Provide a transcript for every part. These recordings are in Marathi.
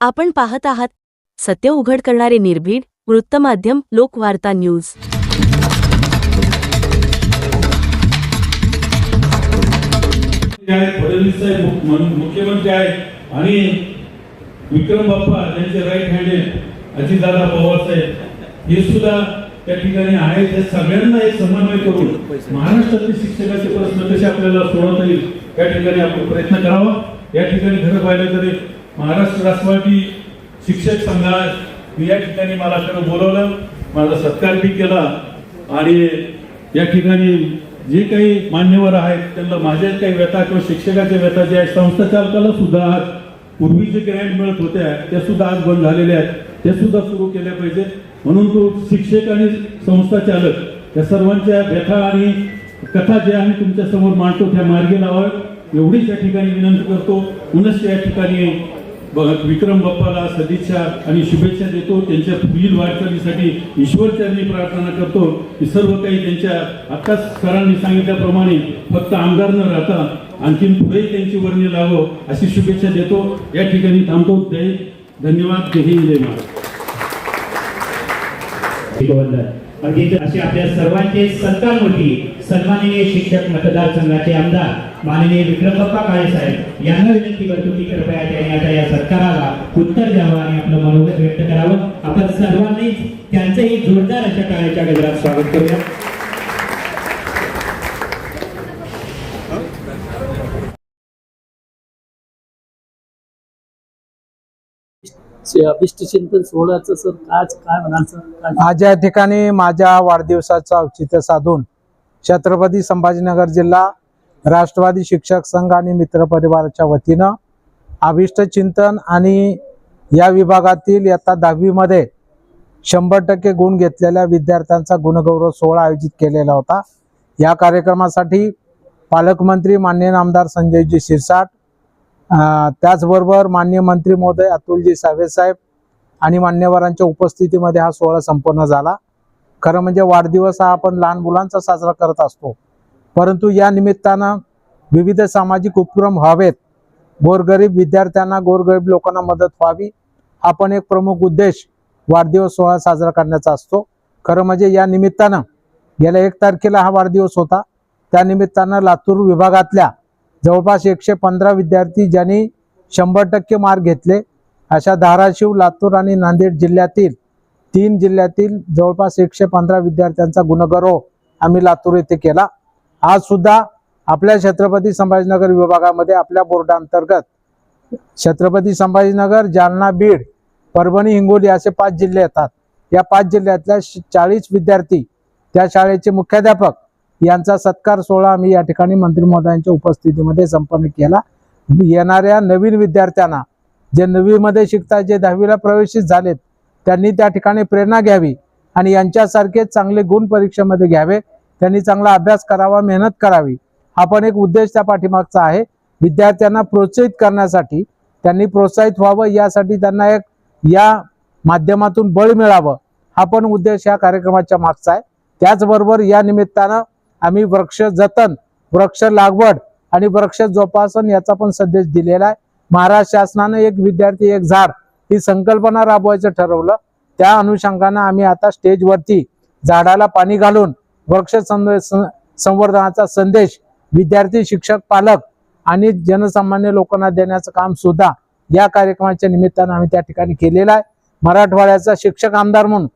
आपण पाहत आहात सत्य उघड करणारे निर्भीड वृत्तमाध्यम लोकवार्ता न्यूज. फडणवीस साहेब मुख्यमंत्री आहेत आणि विक्रम बाप्पा त्यांचे राईट हँडेड अजितदादा पवार साहेब हे सुद्धा त्या ठिकाणी आहेत. हे सगळ्यांना एक समन्वय करून महाराष्ट्रातील शिक्षकाचे प्रश्न कसे आपल्याला सोडवता येईल या ठिकाणी आपण प्रयत्न करावा. या ठिकाणी खरं पाहिलं तरी महाराष्ट्र राष्ट्रवादी शिक्षक संघात या ठिकाणी मला खरं बोलवलं माझा सत्कार बी केला. आणि या ठिकाणी जे काही मान्यवर आहेत त्यांना माझ्या काही व्यथा किंवा शिक्षकाच्या व्यथा ज्या आहेत संस्था चालकाला सुद्धा आज पूर्वी जे ग्रँड मिळत होत्या त्या सुद्धा आज बंद झालेल्या आहेत. त्या सुद्धा सुरू केल्या पाहिजेत. म्हणून तो शिक्षक आणि संस्था चालक या सर्वांच्या व्यथा आणि कथा ज्या आम्ही तुमच्यासमोर मांडतो त्या मार्गी लावाव्यात. एवढीच या ठिकाणी विनंती करतो. पुनश्च या ठिकाणी विक्रम बाप्पाला सदिच्छा आणि शुभेच्छा देतो. त्यांच्या पुढील वाटचालीसाठी ईश्वरचरणी प्रार्थना करतो. की सर्व काही त्यांच्या आत्ताच सरांनी सांगितल्याप्रमाणे फक्त आमदार न राहता आणखीन पुढेही त्यांची वर्णी लावो अशी शुभेच्छा देतो. या ठिकाणी थांबतो. जय धन्यवाद. जय हिंद. जय महाराज. अगदी असे आपल्या सर्वांचे सत्कारमूर्ती सन्माननीय शिक्षक मतदारसंघाचे आमदार माननीय विक्रमप्पा काळे साहेब यांना विनंती करतो की कृपया त्यांनी आता या सत्काराला उत्तर द्यावं आणि आपलं मनोगत व्यक्त करावं. आपण सर्वांनी त्यांचंही जोरदार अशा टाळ्याच्या गजरात स्वागत करूया. अभिष्ट चिंतन सोहळ्याचं सर आज काय म्हणाल सर काय आज या ठिकाणी माझ्या वाढदिवसाचं औचित्य साधून छत्रपती संभाजीनगर जिल्हा राष्ट्रवादी शिक्षक संघ आणि मित्र परिवाराच्या वतीनं अभिष्ट चिंतन आणि या विभागातील इयत्ता दहावीमध्ये शंभर टक्के गुण घेतलेल्या विद्यार्थ्यांचा गुणगौरव सोहळा आयोजित केलेला होता. या कार्यक्रमासाठी पालकमंत्री मान्य आमदार संजयजी शिरसाट त्याचबरोबर मान्य मंत्री महोदय अतुलजी सावेसाहेब आणि मान्यवरांच्या उपस्थितीमध्ये हा सोहळा संपन्न झाला. खरं म्हणजे वाढदिवस हा आपण लहान मुलांचा साजरा करत असतो. परंतु या निमित्तानं विविध सामाजिक उपक्रम व्हावेत. गोरगरीब विद्यार्थ्यांना गोरगरीब लोकांना मदत व्हावी. हा पण एक प्रमुख उद्देश वाढदिवस सोहळा साजरा करण्याचा असतो. खरं म्हणजे या निमित्तानं गेल्या एक तारखेला हा वाढदिवस होता. त्या निमित्तानं लातूर विभागातल्या जवळपास एकशे पंधरा विद्यार्थी ज्यांनी शंभर टक्के मार्क घेतले. अशा धाराशिव लातूर आणि नांदेड जिल्ह्यातील तीन जिल्ह्यातील जवळपास एकशे पंधरा विद्यार्थ्यांचा गुणगौरव आम्ही लातूर येथे केला. आज सुद्धा आपल्या छत्रपती संभाजीनगर विभागामध्ये आपल्या बोर्डांतर्गत छत्रपती संभाजीनगर जालना बीड परभणी हिंगोली असे पाच जिल्हे येतात. या पाच जिल्ह्यातल्या चाळीस विद्यार्थी त्या शाळेचे मुख्याध्यापक यांचा सत्कार सोहळा आम्ही या ठिकाणी मंत्री महोदयांच्या उपस्थितीमध्ये संपन्न केला. येणाऱ्या नवीन विद्यार्थ्यांना जे नववीमध्ये शिकतात जे दहावीला प्रवेशित झालेत त्यांनी त्या ठिकाणी प्रेरणा घ्यावी आणि यांच्यासारखे चांगले गुण परीक्षेमध्ये घ्यावे. त्यांनी चांगला अभ्यास करावा मेहनत करावी. हा पण एक उद्देश त्या पाठीमागचा आहे. विद्यार्थ्यांना प्रोत्साहित करण्यासाठी त्यांनी प्रोत्साहित व्हावं यासाठी त्यांना एक या माध्यमातून बळ मिळावं. हा पण उद्देश या कार्यक्रमाच्या मागचा आहे. त्याचबरोबर या निमित्तानं आम्ही वृक्ष जतन वृक्ष लागवड आणि वृक्ष जोपासन याचा पण संदेश दिलेला आहे. महाराष्ट्र शासनानं एक विद्यार्थी एक झाड ही संकल्पना राबवायचं ठरवलं. त्या अनुषंगानं आम्ही आता स्टेजवरती झाडाला पाणी घालून वृक्ष सं- संवर्धनाचा संदेश विद्यार्थी शिक्षक पालक आणि जनसामान्य लोकांना देण्याचं काम सुद्धा या कार्यक्रमाच्या निमित्तानं आम्ही त्या ठिकाणी केलेलं आहे. मराठवाड्याचा शिक्षक आमदार म्हणून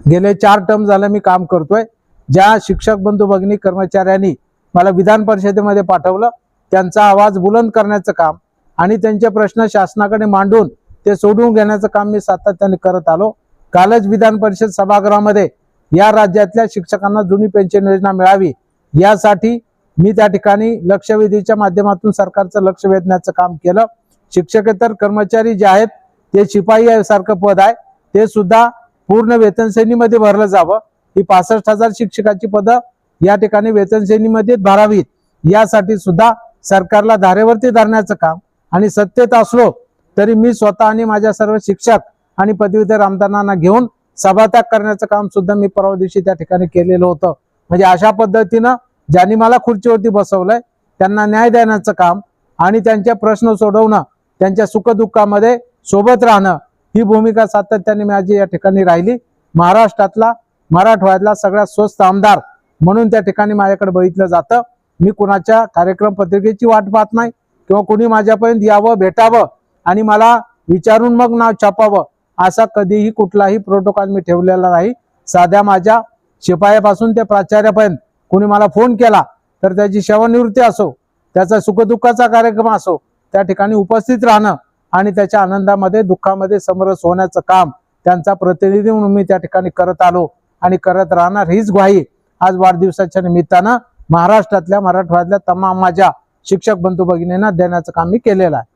गेले चार टर्म झालं मी काम करतोय. ज्या शिक्षक बंधू भगिनी कर्मचाऱ्यांनी मला विधान परिषदेमध्ये पाठवलं त्यांचा आवाज बुलंद करण्याचं काम आणि त्यांचे प्रश्न शासनाकडे मांडून ते सोडवून घेण्याचं काम मी सातत्याने करत आलो. कालच विधान परिषद सभागृहामध्ये या राज्यातल्या शिक्षकांना जुनी पेन्शन योजना मिळावी यासाठी मी त्या ठिकाणी लक्षवेधीच्या माध्यमातून सरकारचं लक्ष वेधण्याचं काम केलं. शिक्षकेतर कर्मचारी जे आहेत ते शिपाई सारखं पद आहे. ते सुद्धा पूर्ण वेतनश्रेणीमध्ये भरलं जावं. ही पासष्ट हजार शिक्षकाची पदं या ठिकाणी वेतनश्रेणीमध्ये भरावीत. यासाठी सुद्धा सरकारला धारेवरती धरण्याचं काम आणि सत्तेत असलो तरी मी स्वतः आणि माझ्या सर्व शिक्षक आणि पदवीधर आमदारांना घेऊन सभात्याग करण्याचं काम सुद्धा मी परवा दिवशी त्या ठिकाणी केलेलं होतं. म्हणजे अशा पद्धतीनं ज्यांनी मला खुर्चीवरती बसवलंय त्यांना न्याय देण्याचं काम आणि त्यांचे प्रश्न सोडवणं त्यांच्या सुखदुःखामध्ये सोबत राहणं ही भूमिका सातत्याने माझी या ठिकाणी राहिली. महाराष्ट्रातला मराठवाड्यातला सगळ्यात स्वस्त आमदार म्हणून त्या ठिकाणी माझ्याकडे बघितलं जातं. मी कुणाच्या कार्यक्रम पत्रिकेची वाट पाहत नाही किंवा कुणी माझ्यापर्यंत यावं भेटावं आणि मला विचारून मग नाव छापावं असा कधीही कुठलाही प्रोटोकॉल मी ठेवलेला नाही. साध्या माझ्या शिपायापासून ते प्राचार्यापर्यंत कोणी मला फोन केला तर त्याची सेवानिवृत्ती असो त्याचा सुखदुःखाचा कार्यक्रम असो त्या ठिकाणी उपस्थित राहणं आणि त्याच्या आनंदामध्ये दुःखामध्ये समरस होण्याचं काम त्यांचा प्रतिनिधी म्हणून मी त्या ठिकाणी करत आलो आणि करत राहणार हीच ग्वाही आज वाढदिवसाच्या निमित्तानं महाराष्ट्रातल्या मराठवाड्यातल्या तमाम माझ्या शिक्षक बंधू भगिनींना देण्याचं काम मी केलेलं आहे.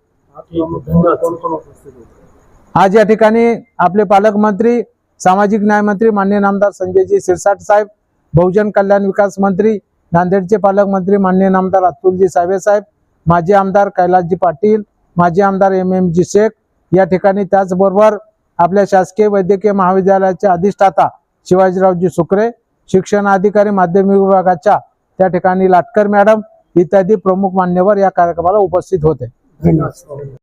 आज या ठिकाणी आपले पालकमंत्री सामाजिक न्याय मंत्री मान्य नामदार संजयजी सिरसाट साहेब बहुजन कल्याण विकास मंत्री नांदेडचे पालकमंत्री मान्य नामदार अतुलजी सावे साहेब माजी आमदार कैलासजी पाटील माजी आमदार एम एम जी शेख या ठिकाणी त्याचबरोबर आपल्या शासकीय वैद्यकीय महाविद्यालयाचे अधिष्ठाता शिवाजीरावजी सुकरे शिक्षण अधिकारी माध्यमिक विभागाच्या त्या ठिकाणी लाटकर मॅडम इत्यादी प्रमुख मान्यवर या कार्यक्रमाला उपस्थित होते. धन्यवाद.